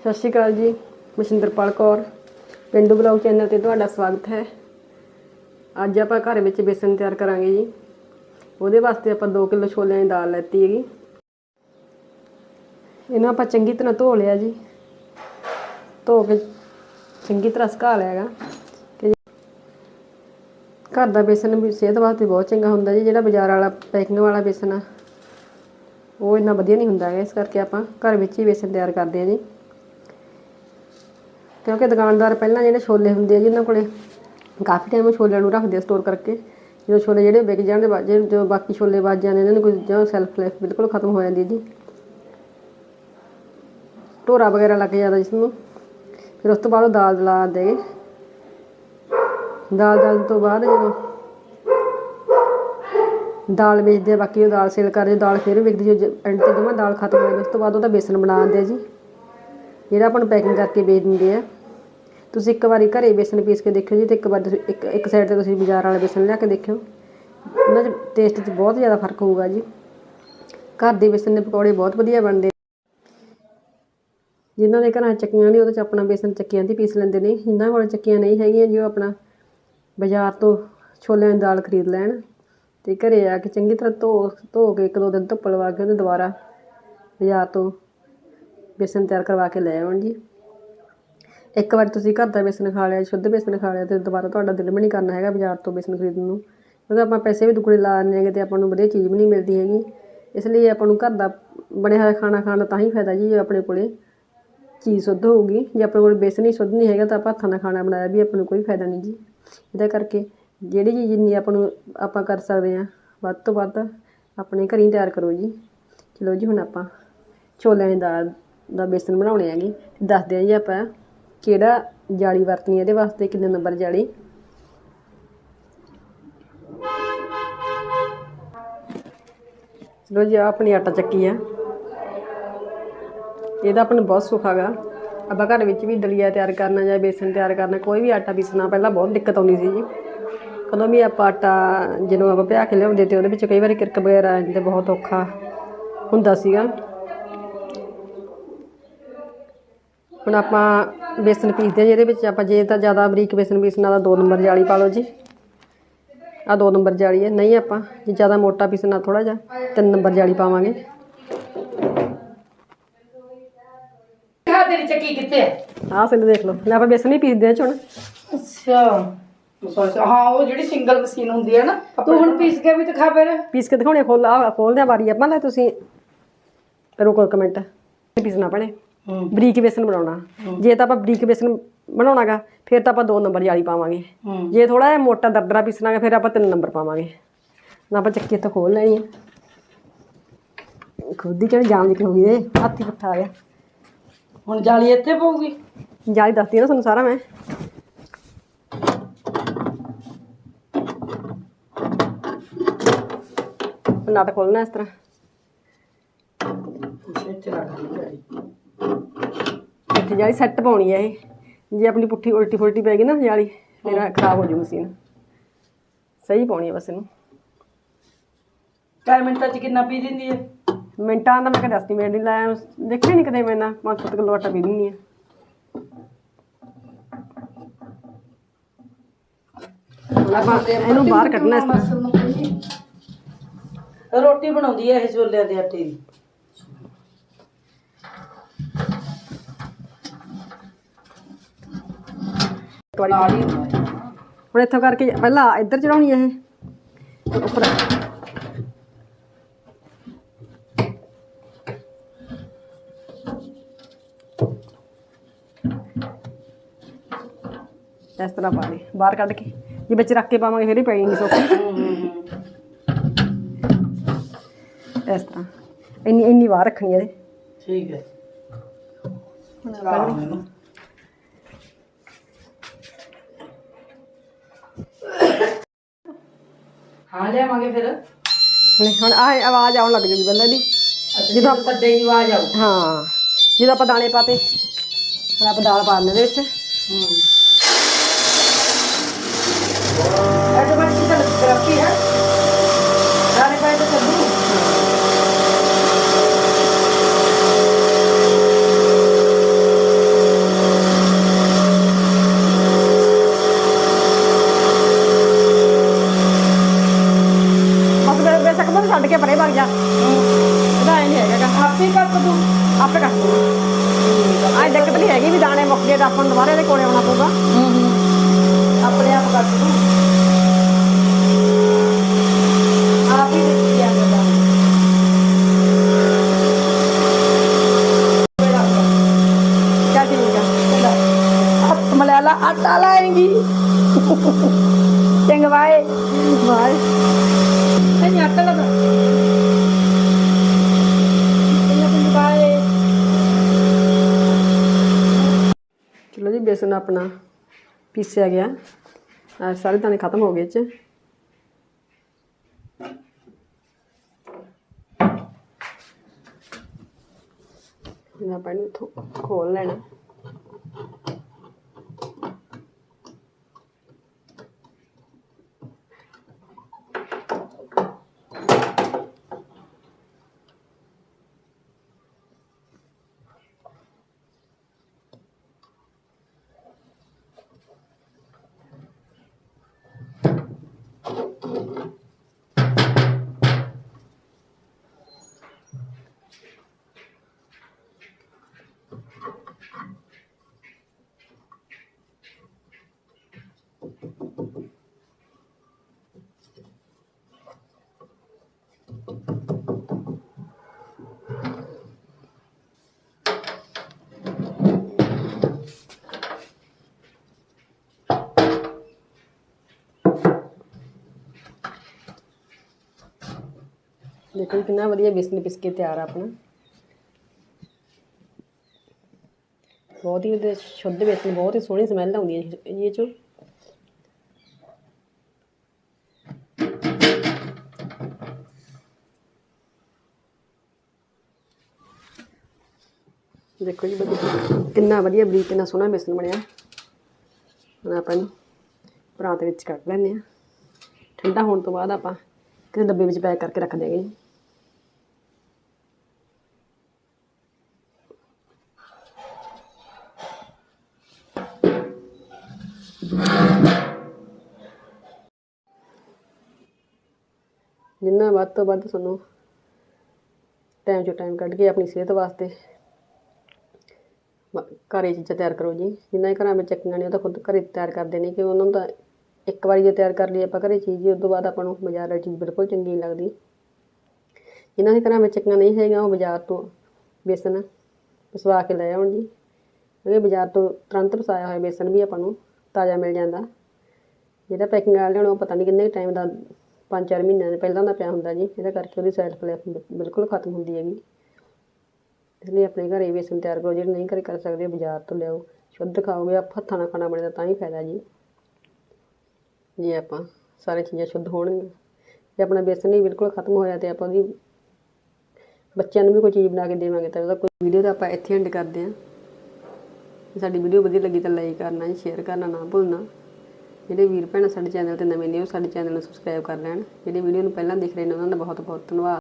ਸਤਿ ਸ਼੍ਰੀ Akal ji Mashinderpal Kaur, Pindu blog channel ਤੇ ਤੁਹਾਡਾ ਸਵਾਗਤ ਹੈ। ਅੱਜ ਆਪਾਂ ਘਰ ਵਿੱਚ ਬੇਸਨ ਤਿਆਰ ਕਰਾਂਗੇ ਜੀ। ਉਹਦੇ ਵਾਸਤੇ ਆਪਾਂ 2 ਕਿਲੋ ਛੋਲਿਆਂ ਦੀ ਦਾਲ ਲੈਤੀ ਹੈਗੀ। ਇਹਨਾਂ ਆਪਾਂ ਚੰਗੀ ਤਰ੍ਹਾਂ ਧੋ ਲਿਆ ਜੀ। ਧੋ ਕੇ ਚੰਗੀ ਤਰ੍ਹਾਂ ਸੁਕਾ ਲਿਆ ਹੈਗਾ। ਕਿ ਘਰ ਦਾ ਬੇਸਨ ਵੀ ਸਿਹਤ ਵਾਸਤੇ ਬਹੁਤ ਚੰਗਾ ਹੁੰਦਾ ਜੀ, ਜਿਹੜਾ ਬਾਜ਼ਾਰ ਵਾਲਾ, ਪੈਕਿੰਗ ਵਾਲਾ ਬੇਸਨ ਆ। ਉਹ ਇੰਨਾ ਵਧੀਆ ਨਹੀਂ ਹੁੰਦਾ ਹੈਗਾ, ਇਸ ਕਰਕੇ ਆਪਾਂ ਘਰ ਵਿੱਚ ਹੀ ਬੇਸਨ ਤਿਆਰ ਕਰਦੇ ਹਾਂ ਜੀ। ਕਿਉਂਕਿ ਦੁਕਾਨਦਾਰ ਪਹਿਲਾਂ ਜਿਹੜੇ ਛੋਲੇ ਹੁੰਦੇ ਆ ਜੀ, ਉਹਨਾਂ ਕੋਲੇ ਕਾਫੀ ਟਾਈਮ ਛੋਲਿਆਂ ਨੂੰ ਰੱਖਦੇ ਆ ਸਟੋਰ ਕਰਕੇ। ਜਦੋਂ ਛੋਲੇ ਜਿਹੜੇ ਵਿਕ ਜਾਣ ਦੇ ਬਾਅਦ ਜੇ ਬਾਕੀ ਛੋਲੇ ਵੱਜ ਜਾਂਦੇ ਇਹਨਾਂ ਨੂੰ ਕੋਈ ਜਾਂ ਸੈਲਫ ਲਾਈਫ ਬਿਲਕੁਲ ਖਤਮ ਹੋ ਜਾਂਦੀ ਹੈ ਜੀ। ਢੋਰਾ ਵਗੈਰਾ ਲੱਗ ਜਾਂਦਾ ਜਿਸ ਨੂੰ ਫਿਰ ਉਸ ਤੋਂ ਬਾਅਦ ਉਹ ਦਾਲ ਲਾ ਦੇ ਦਾਲ ਦਾਲ ਤੋਂ ਬਾਅਦ ਜਦੋਂ ਦਾਲ ਵੇਚਦੇ ਆ, ਬਾਕੀ ਉਹ ਦਾਲ ਸੇਲ ਕਰਦੇ ਦਾਲ ਫਿਰ ਵਿਕਦੀ ਜੋ ਐਂਡ ਤੇ ਜਮਾ ਦਾਲ ਖਤਮ ਹੋ ਜਾਂਦੀ ਉਸ ਤੋਂ ਬਾਅਦ ਉਹਦਾ ਬੇਸਨ ਬਣਾ ਦਿੰਦੇ ਆ ਜੀ। ਜਿਹੜਾ ਆਪਾਂ ਨੂੰ ਪੈਕਿੰਗ ਕਰਕੇ ਵੇਚ ਦਿੰਦੇ ਆ। ਤੁਸੀਂ ਇੱਕ ਵਾਰੀ ਘਰੇ ਬੇਸਨ ਪੀਸ ਕੇ ਦੇਖਿਓ ਜੀ ਤੇ ਇੱਕ ਵਾਰ ਤੁਸੀਂ ਇੱਕ ਇੱਕ ਸਾਈਡ ਤੇ ਤੁਸੀਂ ਬਾਜ਼ਾਰ ਵਾਲਾ ਬੇਸਨ ਲਿਆ ਕੇ ਦੇਖਿਓ। ਉਹਨਾਂ 'ਚ ਟੇਸਟ 'ਚ ਬਹੁਤ ਜ਼ਿਆਦਾ ਫ਼ਰਕ ਹੋਊਗਾ ਜੀ। ਘਰ ਦੇ ਬੇਸਨ ਦੇ ਪਕੌੜੇ ਬਹੁਤ ਵਧੀਆ ਬਣਦੇ ਜਿਨ੍ਹਾਂ ਦੇ ਘਰਾਂ ਚੱਕੀਆਂ ਨੇ, ਉਹਦੇ 'ਚ ਆਪਣਾ ਬੇਸਨ ਚੱਕੀਆਂ ਦੀ ਪੀਸ ਲੈਂਦੇ ਨੇ। ਜਿਨ੍ਹਾਂ ਕੋਲ ਚੱਕੀਆਂ ਨਹੀਂ ਹੈਗੀਆਂ ਜੀ, ਉਹ ਆਪਣਾ ਬਾਜ਼ਾਰ ਤੋਂ ਛੋਲਿਆਂ ਦੀ ਦਾਲ ਖਰੀਦ ਲੈਣ ਤੇ ਘਰੇ ਆ ਕੇ ਚੰਗੀ ਤਰ੍ਹਾਂ ਧੋ ਧੋ ਕੇ ਇੱਕ ਦੋ ਦਿਨ ਧੁੱਪ ਲਵਾ ਕੇ ਉਹਨੂੰ ਦੁਬਾਰਾ ਬਾਜ਼ਾਰ ਤੋਂ ਬੇਸਨ ਤਿਆਰ ਕਰਵਾ ਕੇ ਲੈ ਆਉਣ ਜੀ। ਇੱਕ ਵਾਰ ਤੁਸੀਂ ਘਰ ਦਾ ਬੇਸਨ ਖਾ ਲਿਆ, ਸ਼ੁੱਧ ਬੇਸਨ ਖਾ ਲਿਆ ਤੇ ਦੁਬਾਰਾ ਤੁਹਾਡਾ ਦਿਲ ਵੀ ਨਹੀਂ ਕਰਨਾ ਹੈਗਾ ਬਾਜ਼ਾਰ ਤੋਂ ਬੇਸਨ ਖਰੀਦਣ ਨੂੰ। ਕਿਉਂਕਿ ਆਪਾਂ ਪੈਸੇ ਵੀ ਦੁੱਗਣੇ ਲਾ ਲੈਂਦੇ ਹੈਗੇ ਤੇ ਆਪਾਂ ਨੂੰ ਵਧੀਆ ਚੀਜ਼ ਵੀ ਨਹੀਂ ਮਿਲਦੀ ਹੈਗੀ। ਇਸ ਲਈ ਆਪਾਂ ਨੂੰ ਘਰ ਦਾ ਬਣਿਆ ਹੋਇਆ ਖਾਣਾ ਖਾਣ ਦਾ ਤਾਂ ਹੀ ਫਾਇਦਾ ਜੀ, ਜੇ ਆਪਣੇ ਕੋਲੇ ਚੀਜ਼ ਸ਼ੁੱਧ ਹੋਊਗੀ। ਜੇ ਆਪਣੇ ਕੋਲ ਬੇਸਨ ਹੀ ਸ਼ੁੱਧ ਨਹੀਂ ਹੈਗਾ ਤਾਂ ਆਪਾਂ ਹੱਥਾਂ ਨਾਲ ਖਾਣਾ ਬਣਾਇਆ ਵੀ ਆਪਾਂ ਨੂੰ ਕੋਈ ਫਾਇਦਾ ਨਹੀਂ ਜੀ। ਇਹਦਾ ਕਰਕੇ ਜਿਹੜੀ ਚੀਜ਼ ਜਿੰਨੀ ਆਪਾਂ ਨੂੰ ਆਪਾਂ ਕਰ ਸਕਦੇ ਹਾਂ, ਵੱਧ ਤੋਂ ਵੱਧ ਆਪਣੇ ਘਰ ਹੀ ਤਿਆਰ ਕਰੋ ਜੀ। ਚਲੋ ਜੀ ਹੁਣ ਆਪਾਂ ਛੋਲਿਆਂ ਦੀ ਦਾਲ ਦਾ ਬੇਸਨ ਬਣਾਉਣੇ ਹੈਗੇ। ਤੇ ਦੱਸਦੇ ਹਾਂ ਜੀ ਆਪਾਂ ਕਿਹੜਾ ਜਾਲੀ ਵਰਤਣੀ ਹੈ ਇਹਦੇ ਵਾਸਤੇ, ਕਿੰਨੇ ਨੰਬਰ ਜਾਲੀ? ਚਲੋ ਜੀ, ਆਹ ਆਪਣੀ ਆਟਾ ਚੱਕੀ ਆ। ਇਹਦਾ ਆਪਾਂ ਨੂੰ ਬਹੁਤ ਸੁੱਖ ਹੈਗਾ। ਆਪਾਂ ਘਰ ਵਿੱਚ ਵੀ ਦਲੀਆ ਤਿਆਰ ਕਰਨਾ ਜਾਂ ਬੇਸਨ ਤਿਆਰ ਕਰਨਾ, ਕੋਈ ਵੀ ਆਟਾ ਪੀਸਣਾ, ਪਹਿਲਾਂ ਬਹੁਤ ਦਿੱਕਤ ਆਉਂਦੀ ਸੀ ਜੀ। ਕਦੋਂ ਵੀ ਆਪਾਂ ਆਟਾ, ਜਦੋਂ ਆਪਾਂ ਭਿਆ ਕੇ ਲਿਆਉਂਦੇ ਤੇ ਉਹਦੇ ਵਿੱਚ ਕਈ ਵਾਰੀ ਕਿਰਕ ਵਗੈਰਾ ਆ ਜਾਂਦੇ ਬਹੁਤ ਔਖਾ ਹੁੰਦਾ ਸੀਗਾ। ਹੁਣ ਆਪਾਂ ਬੇਸਨ ਪੀਸਦੇ ਹਾਂ ਜਿਹਦੇ ਵਿੱਚ ਆਪਾਂ ਜੇ ਤਾਂ ਜ਼ਿਆਦਾ ਬਰੀਕ ਬੇਸਨ ਪੀਸਣਾ ਤਾਂ 2 ਨੰਬਰ ਜਾਲੀ ਪਾ ਲਓ ਜੀ। ਆ 2 ਨੰਬਰ ਜਾਲੀ ਹੈ। ਨਹੀਂ ਆਪਾਂ ਜੇ ਜ਼ਿਆਦਾ ਮੋਟਾ ਪੀਸਣਾ ਥੋੜਾ ਜਿਹਾ 3 ਨੰਬਰ ਜਾਲੀ ਪਾਵਾਂਗੇ। ਹਾਂ ਤੇਰੀ ਚੱਕੀ ਕਿੱਥੇ ਹੈ? ਆਹ ਸਿੱਲ ਦੇਖ ਲਓ। ਲੈ ਆਪਾਂ ਬੇਸਨ ਹੀ ਪੀਸਦੇ ਹਾਂ ਹੁਣ। ਅੱਛਾ। ਹਾਂ ਉਹ ਜਿਹੜੀ ਸਿੰਗਲ ਮਸ਼ੀਨ ਹੁੰਦੀ ਹੈ ਨਾ ਤੂੰ ਹੁਣ ਪੀਸ ਕੇ ਵੀ ਦਿਖਾ ਫਿਰ। ਪੀਸ ਕੇ ਦਿਖਾਉਣੇ ਖੋਲ ਆ ਖੋਲਦੇ ਆ ਵਾਰੀ ਆਪਾਂ। ਲੈ ਤੁਸੀਂ ਰੁਕੋ ਇੱਕ ਮਿੰਟ। ਪੀਸਣਾ ਪਣੇ ਬਰੀਕ ਬੇਸਨ ਬਣਾਉਣਾ। ਜੇ ਤਾਂ ਆਪਾਂ ਬਰੀਕ ਬੇਸਨ ਬਣਾਉਣਾਗਾ ਫਿਰ ਤਾਂ ਆਪਾਂ 2 ਨੰਬਰ ਜਾਲੀ ਪਾਵਾਂਗੇ। ਜੇ ਥੋੜਾ ਜਿਹਾ ਮੋਟਾ ਦਰਦਰਾ ਪੀਸਣਾਗਾ ਫਿਰ ਆਪਾਂ 3 ਨੰਬਰ ਪਾਵਾਂਗੇ। ਨਾ ਆਪਾਂ ਚੱਕੀ ਇੱਥੇ ਖੋਲ ਲੈਣੀ ਹੈ ਖੁਦ ਹੀ ਕਿਹੜੀ ਜਾਮ ਨਿਕਲ ਹੋ ਗਈ ਇਹ ਹੱਥ ਹੀ ਪੁੱਠਾ ਆ ਗਿਆ। ਹੁਣ ਜਾਲੀ ਇੱਥੇ ਪਊਗੀ? ਜਾਲੀ ਦੱਸਦੀ ਆ ਨਾ ਤੁਹਾਨੂੰ ਸਾਰਾ ਮੈਂ। ਨਟ ਖੋਲਣਾ ਇਸ ਤਰ੍ਹਾਂ। ਇੱਥੇ ਰੱਖ ਦੇ ਜਾਲੀ ਸੈੱਟ ਪਾਉਣੀ ਹੈ ਇਹ। ਜੇ ਆਪਣੀ ਪੁੱਠੀ ਉਲਟੀ ਫੁਲਟੀ ਪੈ ਗਈ ਨਾ ਜਾਲੀ ਇਹ ਖਰਾਬ ਹੋ ਜੂ ਮਸ਼ੀਨ। ਸਹੀ ਪਾਉਣੀ ਹੈ ਬਸ ਇਹਨੂੰ। ਚਾਰ ਮਿੰਟਾਂ ਚ ਕਿੰਨਾ ਪੀ ਦਿੰਦੀ ਹੈ ਮਿੰਟਾਂ ਦਾ ਮੈਂ ਕਦੇ ਐਸਟੀਮੇਟ ਨਹੀਂ ਲਾਇਆ ਦੇਖਿਆ ਨਹੀਂ ਕਦੇ ਮੈਂ ਨਾ 500 ਕਿਲੋ ਆਟਾ ਪੀ ਦਿੰਦੀ ਆਪਾਂ ਇਹਨੂੰ ਬਾਹਰ ਕੱਢਣਾ ਇਸ ਤਰ੍ਹਾਂ। ਰੋਟੀ ਬਣਾਉਂਦੀ ਹੈ ਇਹ ਛੋਲਿਆਂ ਦੇ ਆਟੇ ਦੀ। ਇੱਕ ਵਾਰੀ ਨਾਲ ਹੀ। ਹੁਣ ਇੱਥੋਂ ਕਰਕੇ ਪਹਿਲਾਂ ਇੱਧਰ ਚੜਾਉਣੀ ਇਹ। ਉੱਪਰ। ਇਸ ਤਰ੍ਹਾਂ ਪਾ ਲਈ ਬਾਹਰ ਕੱਢ ਕੇ। ਜੇ ਵਿੱਚ ਰੱਖ ਕੇ ਪਾਵਾਂਗੇ ਫਿਰ ਹੀ ਪੈਣੀ ਨਹੀਂ ਸੌਖੀ। ਇਸ ਤਰ੍ਹਾਂ। ਇੰਨੀ ਇੰਨੀ ਬਾਹਰ ਰੱਖਣੀ ਹੈ ਠੀਕ ਹੈ। ਚਲਾ ਹਾਂ ਲਿਆਵਾਂਗੇ ਫਿਰ। ਨਹੀਂ, ਹੁਣ ਆਹ ਆਵਾਜ਼ ਆਉਣ ਲੱਗ ਜੂਗੀ ਬੰਦੇ ਦੀ। ਜਦੋਂ ਸੱਦੇ ਦੀ ਆਵਾਜ਼ ਆਊ। ਹਾਂ ਜਦੋਂ ਆਪਾਂ ਦਾਣੇ ਪਾਤੇ ਹੁਣ ਆਪਾਂ ਦਾਲ ਪਾ ਦਿੰਦੇ ਇਹਦੇ ਵਿੱਚ। ਹੂੰ। ਸਕਦਾ ਤਾਂ ਛੱਡ ਕੇ ਪਰੇ ਭੱਜ ਜਾ। ਇਹਦਾ ਐ ਨਹੀਂ ਹੈਗਾ ਗਾ। ਆਪੇ ਕਰ ਤੂੰ ਆਪੇ ਕਰ। ਦੂੰ ਆਹ ਦਿੱਕਤ ਨਹੀਂ ਹੈਗੀ ਵੀ ਦਾਣੇ ਮੁੱਕ ਗਏ ਤਾਂ ਆਪਾਂ ਨੂੰ ਦੁਬਾਰਾ ਇਹਦੇ ਕੋਲੇ ਆਉਣਾ ਪਊਗਾ। ਹੂੰ ਹੂੰ ਆਪਣੇ ਆਪ ਕਰ ਦੂੰ ਆਪ ਹੀ ਦੇਖੀ ਜਾਂਦਾ। ਬੇੜਾ ਚੱਲ ਠੀਕ ਆ ਬੇੜਾ ਆਪ ਮਲਾਲਾ, ਆਟਾ ਲਾਏਂਗੀ। ਚੰਗਵਾਏ ਵਾਹ ਬਾਏ ਨਹੀਂ ਚਲੋ ਜੀ, ਬੇਸਨ ਆਪਣਾ ਪੀਸਿਆ ਗਿਆ। ਆਹ ਸਾਰੇ ਦਾਣੇ ਖਤਮ ਹੋ ਗਏ ਚ ਇਹਨਾਂ ਆਪਾਂ ਇਹਨੂੰ ਖੋਲ ਲੈਣਾ। ਦੇਖੋ ਜੀ, ਕਿੰਨਾ ਵਧੀਆ ਬੇਸਨ ਪਿਸ ਕੇ ਤਿਆਰ ਆ ਆਪਣਾ। ਬਹੁਤ ਹੀ ਉਹਦੇ ਸ਼ੁੱਧ ਬੇਸਨ, ਬਹੁਤ ਹੀ ਸੋਹਣੀ ਸਮੈਲ ਆਉਂਦੀ ਹੈ ਇਹ- ਚੋਂ। ਦੇਖੋ ਜੀ ਕਿੰਨਾ ਵਧੀਆ ਬਰੀਕ, ਕਿੰਨਾ ਸੋਹਣਾ ਬੇਸਨ ਬਣਿਆ। ਹੁਣ ਆਪਾਂ ਇਹਨੂੰ ਪਰਾਤ ਵਿੱਚ ਕੱਢ ਲੈਂਦੇ ਆ ਠੰਡਾ ਹੋਣ ਤੋਂ ਬਾਅਦ ਆਪਾਂ ਕਿਸੇ ਡੱਬੇ ਵਿੱਚ ਪੈਕ ਕਰਕੇ ਰੱਖ ਦਿਆਂਗੇ ਜੀ। ਜਿੰਨਾ ਵੱਧ ਤੋਂ ਵੱਧ ਤੁਹਾਨੂੰ ਟਾਈਮ ਚੋਂ ਟਾਈਮ ਕੱਢ ਕੇ ਆਪਣੀ ਸਿਹਤ ਵਾਸਤੇ ਮ- ਘਰੇ ਚੀਜ਼ਾਂ ਤਿਆਰ ਕਰੋ ਜੀ। ਜਿੰਨਾ ਘਰਾਂ ਵਿੱਚ ਚੱਕੀਆਂ ਨੇ ਉਹ ਤਾਂ ਖੁਦ ਘਰੇ ਤਿਆਰ ਕਰਦੇ ਨੇ ਕਿ ਉਹਨਾਂ ਨੂੰ ਤਾਂ ਇੱਕ ਵਾਰੀ ਜੇ ਤਿਆਰ ਕਰ ਲਈ ਆਪਾਂ ਘਰੇ ਚੀਜ਼ ਜੀ ਉਸ ਤੋਂ ਬਾਅਦ ਆਪਾਂ ਨੂੰ ਬਾਜ਼ਾਰ ਵਾਲੀ ਚੀਜ਼ ਬਿਲਕੁਲ ਚੰਗੀ ਨਹੀਂ ਲੱਗਦੀ। ਜਿਨ੍ਹਾਂ ਦੇ ਘਰਾਂ ਵਿੱਚ ਚੱਕੀਆਂ ਨਹੀਂ ਹੈਗੀਆਂ, ਉਹ ਬਾਜ਼ਾਰ ਤੋਂ ਬੇਸਨ ਪਸਵਾ ਕੇ ਲੈ ਆਉਣ ਜੀ। ਕਿਉਂਕਿ ਬਾਜ਼ਾਰ ਤੋਂ ਤੁਰੰਤ ਪਸਾਇਆ ਹੋਇਆ ਬੇਸਨ ਵੀ ਆਪਾਂ ਨੂੰ ਤਾਜ਼ਾ ਮਿਲ ਜਾਂਦਾ। ਜਿਹੜਾ ਪੈਕਿੰਗ ਵਾਲਾ ਲਿਆਉਣਾ, ਉਹ ਪਤਾ ਨਹੀਂ ਕਿੰਨੇ ਟਾਈਮ ਦਾ ਪੰਜ ਚਾਰ ਮਹੀਨਿਆਂ ਦੇ ਪਹਿਲਾਂ ਦਾ ਪਿਆ ਹੁੰਦਾ ਜੀ, ਇਹਦਾ ਕਰਕੇ ਉਹਦੀ ਸੈਲਫ ਲਾਈਫ ਬਿਲਕੁਲ ਖਤਮ ਹੁੰਦੀ ਹੈਗੀ। ਇਸ ਲਈ ਆਪਣੇ ਘਰੇ ਬੇਸਨ ਤਿਆਰ ਕਰੋ, ਜਿਹੜੇ ਨਹੀਂ ਘਰੇ ਕਰ ਸਕਦੇ ਬਾਜ਼ਾਰ ਤੋਂ ਲਿਆਓ। ਸ਼ੁੱਧ ਖਾਓਗੇ, ਆਪ ਹੱਥਾਂ ਨਾਲ ਖਾਣਾ ਬਣਦਾ ਤਾਂ ਹੀ ਫਾਇਦਾ ਜੀ। ਜੇ ਆਪਾਂ ਸਾਰੀਆਂ ਚੀਜ਼ਾਂ ਸ਼ੁੱਧ ਹੋਣਗੀਆਂ, ਜੇ ਆਪਣਾ ਬੇਸਨ ਹੀ ਬਿਲਕੁਲ ਖਤਮ ਹੋਇਆ ਤੇ ਆਪਾਂ ਉਹਦੀ ਬੱਚਿਆਂ ਨੂੰ ਵੀ ਕੋਈ ਚੀਜ਼ ਬਣਾ ਕੇ ਦੇਵਾਂਗੇ, ਤਾਂ ਉਹਦਾ ਕੋਈ ਵੀਡੀਓ ਦਾ ਆਪਾਂ ਇੱਥੇ ਐਂਡ ਕਰਦੇ ਹਾਂ। ਸਾਡੀ ਵੀਡੀਓ ਵਧੀਆ ਲੱਗੀ ਤਾਂ ਲਾਈਕ ਕਰਨਾ ਜੀ ਸ਼ੇਅਰ ਕਰਨਾ ਨਾ ਭੁੱਲਣਾ। ਜਿਹੜੇ ਵੀਰ ਭੈਣ ਸਾਡੇ ਚੈਨਲ ਤੇ ਨਵੇਂ ਨੇ ਉਹ ਸਾਡੇ ਚੈਨਲ ਨੂੰ ਸਬਸਕ੍ਰਾਈਬ ਕਰ ਲੈਣ। ਜਿਹੜੇ ਵੀਡੀਓ ਨੂੰ ਪਹਿਲਾਂ ਦੇਖ ਰਹੇ ਨੇ, ਉਹਨਾਂ ਦਾ ਬਹੁਤ ਬਹੁਤ ਧੰਨਵਾਦ।